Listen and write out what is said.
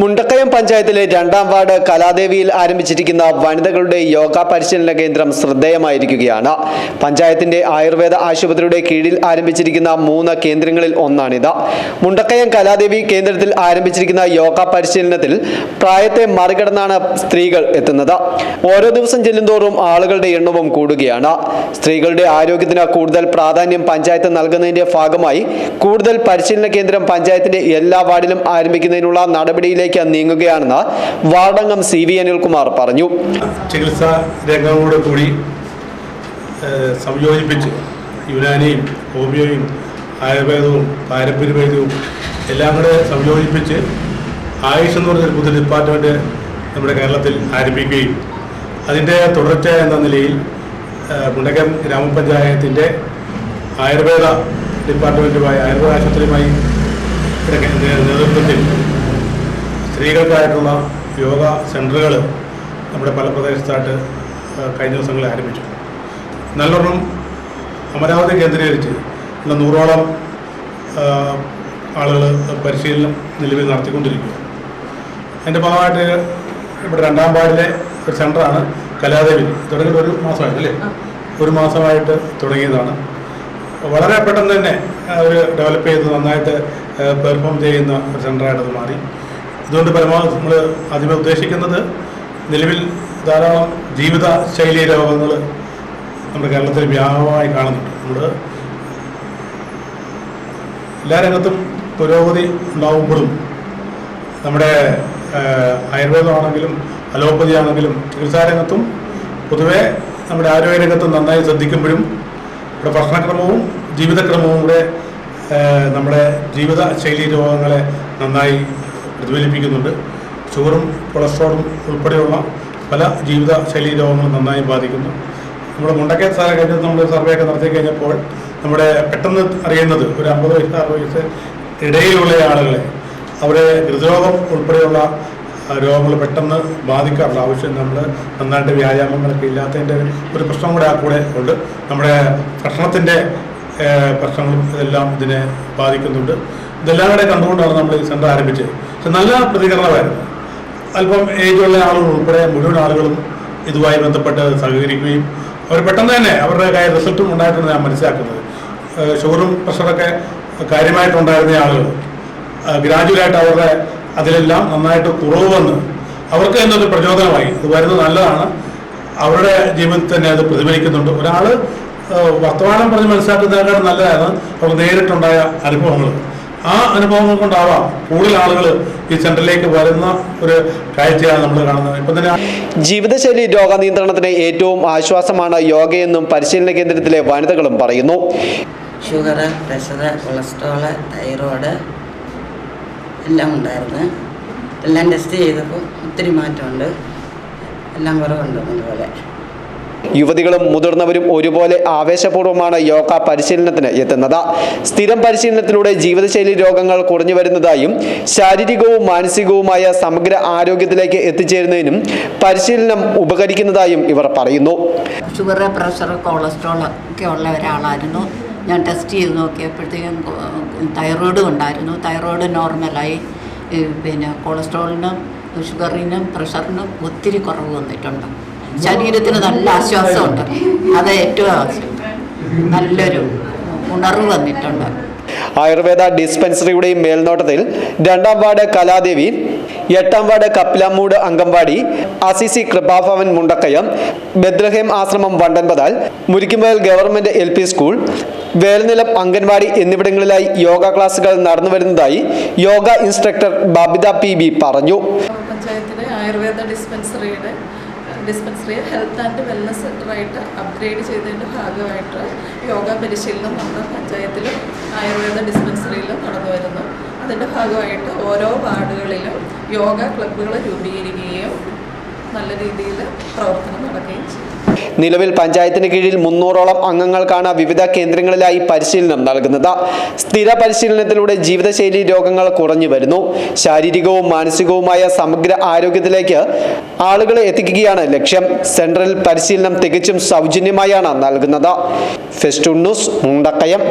മുണ്ടക്കയം പഞ്ചായത്തിലെ രണ്ടാം വാർഡ് കലാദേവിയിൽ ആരംഭിച്ചിരിക്കുന്ന വനിതകളുടെ യോഗ പരിശീലന കേന്ദ്രം ശ്രദ്ധേയമായിരിക്കുകയാണ്. പഞ്ചായത്തിന്റെ ആയുർവേദ ആശുപത്രിയുടെ കീഴിൽ ആരംഭിച്ചിരിക്കുന്ന മൂന്ന് കേന്ദ്രങ്ങളിൽ ഒന്നാണിത്. മുണ്ടക്കയം കലാദേവി കേന്ദ്രത്തിൽ ആരംഭിച്ചിരിക്കുന്ന യോഗ പരിശീലനത്തിൽ പ്രായത്തെ മറികടന്നാണ് സ്ത്രീകൾ എത്തുന്നത്. ഓരോ ദിവസം ചെല്ലുന്തോറും ആളുകളുടെ എണ്ണവും കൂടുകയാണ്. സ്ത്രീകളുടെ ആരോഗ്യത്തിന് കൂടുതൽ പ്രാധാന്യം പഞ്ചായത്ത് നൽകുന്നതിന്റെ ഭാഗമായി കൂടുതൽ പരിശീലന കേന്ദ്രം പഞ്ചായത്തിന്റെ എല്ലാ വാർഡിലും ആരംഭിക്കുന്നതിനുള്ള നടപടിയിലേക്ക് നീങ്ങുകയാണെന്ന് വാർഡംഗം സി വി അനിൽകുമാർ പറഞ്ഞു. ചികിത്സാ രംഗങ്ങളോട് കൂടി സംയോജിപ്പിച്ച് യുനാനിയും ഹോമിയോയും ആയുർവേദവും പാരമ്പര്യവേദവും എല്ലാം കൂടെ സംയോജിപ്പിച്ച് ആയുഷ് എന്ന് പറഞ്ഞൊരു പുതിയ ഡിപ്പാർട്ട്മെന്റ് നമ്മുടെ കേരളത്തിൽ ആരംഭിക്കുകയും അതിന്റെ തുടർച്ച എന്ന നിലയിൽ മുണ്ടകം ഗ്രാമപഞ്ചായത്തിന്റെ ആയുർവേദ ഡിപ്പാർട്ട്മെന്റുമായി ആയുർവേദ ആശുപത്രിയുമായി നേതൃത്വത്തിൽ സ്ത്രീകൾക്കായിട്ടുള്ള യോഗ സെന്ററുകൾ നമ്മുടെ പല പ്രദേശത്തായിട്ട് കഴിഞ്ഞ ദിവസങ്ങളിൽ ആരംഭിച്ചു. നല്ലോണം അമരാവതി കേന്ദ്രീകരിച്ച് ഉള്ള നൂറോളം ആളുകൾ പരിശീലനം നിലവിൽ നടത്തിക്കൊണ്ടിരിക്കുക അതിന്റെ ഭാഗമായിട്ട് ഇവിടെ രണ്ടാം വാർഡിലെ ഒരു സെന്ററാണ് കലാദേവി. തുടങ്ങിയിട്ട് ഒരു മാസമായി അല്ലേ? ഒരു മാസമായിട്ട് തുടങ്ങിയതാണ്. വളരെ പെട്ടെന്ന് തന്നെ അവർ ഡെവലപ്പ് ചെയ്ത് നന്നായിട്ട് പെർഫോം ചെയ്യുന്ന ഒരു സെന്ററായിട്ട് മാറി. ഇതുകൊണ്ട് പരമാവധി നമ്മൾ ആദ്യമേ ഉദ്ദേശിക്കുന്നത് നിലവിൽ ധാരാളം ജീവിത ശൈലി രോഗങ്ങൾ നമ്മുടെ കേരളത്തിൽ വ്യാപകമായി കാണുന്നുണ്ട്. നമ്മൾ എല്ലാ രംഗത്തും പുരോഗതി ഉണ്ടാകുമ്പോഴും നമ്മുടെ ആയുർവേദമാണെങ്കിലും അലോപ്പതി ആണെങ്കിലും ചികിത്സാ രംഗത്തും പൊതുവെ നമ്മുടെ ആരോഗ്യരംഗത്തും നന്നായി ശ്രദ്ധിക്കുമ്പോഴും നമ്മുടെ ഭക്ഷണക്രമവും ജീവിതക്രമവും കൂടെ നമ്മുടെ ജീവിത ശൈലി രോഗങ്ങളെ നന്നായി പ്രതിഫലിപ്പിക്കുന്നുണ്ട്. ഷുഗറും കൊളസ്ട്രോളും ഉൾപ്പെടെയുള്ള പല ജീവിത ശൈലി രോഗങ്ങളും നന്നായി ബാധിക്കുന്നു. നമ്മുടെ മുണ്ടക്കയ സാറ് കഴിഞ്ഞ നമ്മൾ സർവേ ഒക്കെ നടത്തി കഴിഞ്ഞപ്പോൾ നമ്മുടെ പെട്ടെന്ന് അറിയുന്നത് ഒരു അമ്പത് വയസ്സ് അറുപത് വയസ്സ് ഇടയിലുള്ള ആളുകളെ അവരെ ഹൃദ്രോഗം ഉൾപ്പെടെയുള്ള രോഗങ്ങൾ പെട്ടെന്ന് ബാധിക്കാറുള്ള ആവശ്യം നമ്മൾ നന്നായിട്ട് വ്യായാമങ്ങളൊക്കെ ഇല്ലാത്തതിന്റെ ഒരു പ്രശ്നം കൂടെ ആ കൂടെ ഉണ്ട്. നമ്മുടെ ഭക്ഷണത്തിന്റെ പ്രശ്നങ്ങളും ഇതെല്ലാം ഇതിനെ ബാധിക്കുന്നുണ്ട്. ഇതെല്ലാം കൂടെ കണ്ടുകൊണ്ടാണ് നമ്മൾ ഈ സെന്റർ ആരംഭിച്ചത്. പക്ഷെ നല്ല പ്രതികരണമായിരുന്നു. അല്പം ഏജുള്ള ആളുകൾ ഉൾപ്പെടെ മുഴുവൻ ആളുകളും ഇതുമായി ബന്ധപ്പെട്ട് സഹകരിക്കുകയും അവർ പെട്ടെന്ന് തന്നെ അവരുടെ കയ്യിൽ റിസൾട്ടും ഉണ്ടായിട്ടുണ്ട് ഞാൻ മനസ്സിലാക്കുന്നത്. ഷുഗറും പ്രഷറൊക്കെ കാര്യമായിട്ടുണ്ടായിരുന്ന ആളുകൾ ഗ്രാജുവലായിട്ട് അവരുടെ അതിലെല്ലാം നന്നായിട്ട് കുറവ് വന്ന് അവർക്ക് എന്നൊരു പ്രചോദനമായി. ഇത് വരുന്നത് നല്ലതാണ്. അവരുടെ ജീവിതത്തിൽ തന്നെ അത് പ്രതിഫലിക്കുന്നുണ്ട്. ഒരാൾ വർത്തമാനം പറഞ്ഞ് മനസ്സിലാക്കുന്നതിനേക്കാൾ നല്ലതാണ് അവർ നേരിട്ടുണ്ടായ അനുഭവങ്ങൾ. ആ അനുഭവങ്ങൾ കൊണ്ടാവാം കൂടുതൽ ആളുകൾ ഈ സെന്ററിലേക്ക് വരുന്ന ഒരു കാഴ്ചയാണ് നമ്മൾ കാണുന്നത്. ഇപ്പം തന്നെ ജീവിതശൈലി രോഗ നിയന്ത്രണത്തിന് ഏറ്റവും ആശ്വാസമാണ് യോഗയെന്നും പരിശീലന കേന്ദ്രത്തിലെ വനിതകളും പറയുന്നു. ഷുഗർ പ്രഷർ കൊളസ്ട്രോൾ തൈറോയ്ഡ് എല്ലാം ഉണ്ടായിരുന്നു. എല്ലാം ടെസ്റ്റ് ചെയ്തപ്പോൾ ഒത്തിരി മാറ്റമുണ്ട്. എല്ലാം കുറവുണ്ട് അതുപോലെ യുവതികളും മുതിർന്നവരും ഒരുപോലെ ആവേശപൂർവമാണ് യോഗ പരിശീലനത്തിന് എത്തുന്നത്. സ്ഥിരം പരിശീലനത്തിലൂടെ ജീവിതശൈലി രോഗങ്ങൾ കുറഞ്ഞു വരുന്നതായും ശാരീരികവും മാനസികവുമായ സമഗ്ര ആരോഗ്യത്തിലേക്ക് എത്തിച്ചേരുന്നതിനും പരിശീലനം ഉപകരിക്കുന്നതായും ഇവർ പറയുന്നു. ഷുഗർ പ്രഷർ കൊളസ്ട്രോൾ ഒക്കെ ഉള്ള ഒരാളായിരുന്നു. ഞാൻ ടെസ്റ്റ് ചെയ്ത് നോക്കിയപ്പോഴത്തേക്കും തൈറോയിഡും ഉണ്ടായിരുന്നു. തൈറോയിഡ് നോർമലായി. പിന്നെ കൊളസ്ട്രോളിനും ഷുഗറിനും പ്രഷറിനും ഒത്തിരി കുറവ് വന്നിട്ടുണ്ട്. ശരീരത്തിന് നല്ല ആശ്വാസമുണ്ട്. അത് ഏറ്റവും ആവശ്യം നല്ലൊരു ഉണർവ് വന്നിട്ടുണ്ട്. ആയുർവേദ ഡിസ്പെൻസറിയുടെയും മേൽനോട്ടത്തിൽ രണ്ടാം വാർഡ് കലാദേവി എട്ടാം വാർഡ് കപ്പിലാമൂട് അങ്കമ്പാടി അസിസി കൃപാഭവൻ മുണ്ടക്കയം ബദ്രഹേം ആശ്രമം Vandanpathal Murikkumel government L P school Velanilam anganwadi എന്നിവിടങ്ങളിലായി yoga ക്ലാസുകൾ നടന്നു വരുന്നതായി yoga instructor Babitha P B പറഞ്ഞു. പഞ്ചായത്തിലെ ആയുർവേദ ഡിസ്പെൻസറിയുടെ ഡിസ്പെൻസറി ഹെൽത്ത് ആൻഡ് വെൽനസ് സെന്ററായിട്ട് അപ്ഗ്രേഡ് ചെയ്തതിന്റെ ഭാഗമായിട്ട് യോഗ പരിശീലനം നമ്മുടെ പഞ്ചായത്തിലും ആയുർവേദ ഡിസ്പെൻസറിയിലും നടന്നു വരുന്നു. അതിന്റെ ഭാഗമായിട്ട് ഓരോ വാർഡുകളിലും യോഗ ക്ലബ്ബുകൾ രൂപീകരിക്കുകയും നല്ല രീതിയിൽ പ്രവർത്തനം നടക്കുകയും ചെയ്യും. നിലവിൽ പഞ്ചായത്തിന് കീഴിൽ മുന്നൂറോളം അംഗങ്ങൾക്കാണ് വിവിധ കേന്ദ്രങ്ങളിലായി പരിശീലനം നൽകുന്നത്. സ്ഥിര പരിശീലനത്തിലൂടെ ജീവിതശൈലി രോഗങ്ങൾ കുറഞ്ഞു വരുന്നു. ശാരീരികവും മാനസികവുമായ സമഗ്ര ആരോഗ്യത്തിലേക്ക് ആളുകളെ എത്തിക്കുകയാണ് ലക്ഷ്യം. സെൻട്രൽ പരിശീലനം തികച്ചും സൗജന്യമായാണ് നൽകുന്നത്. ഫെസ്റ്റൂൺ മുണ്ടക്കയം.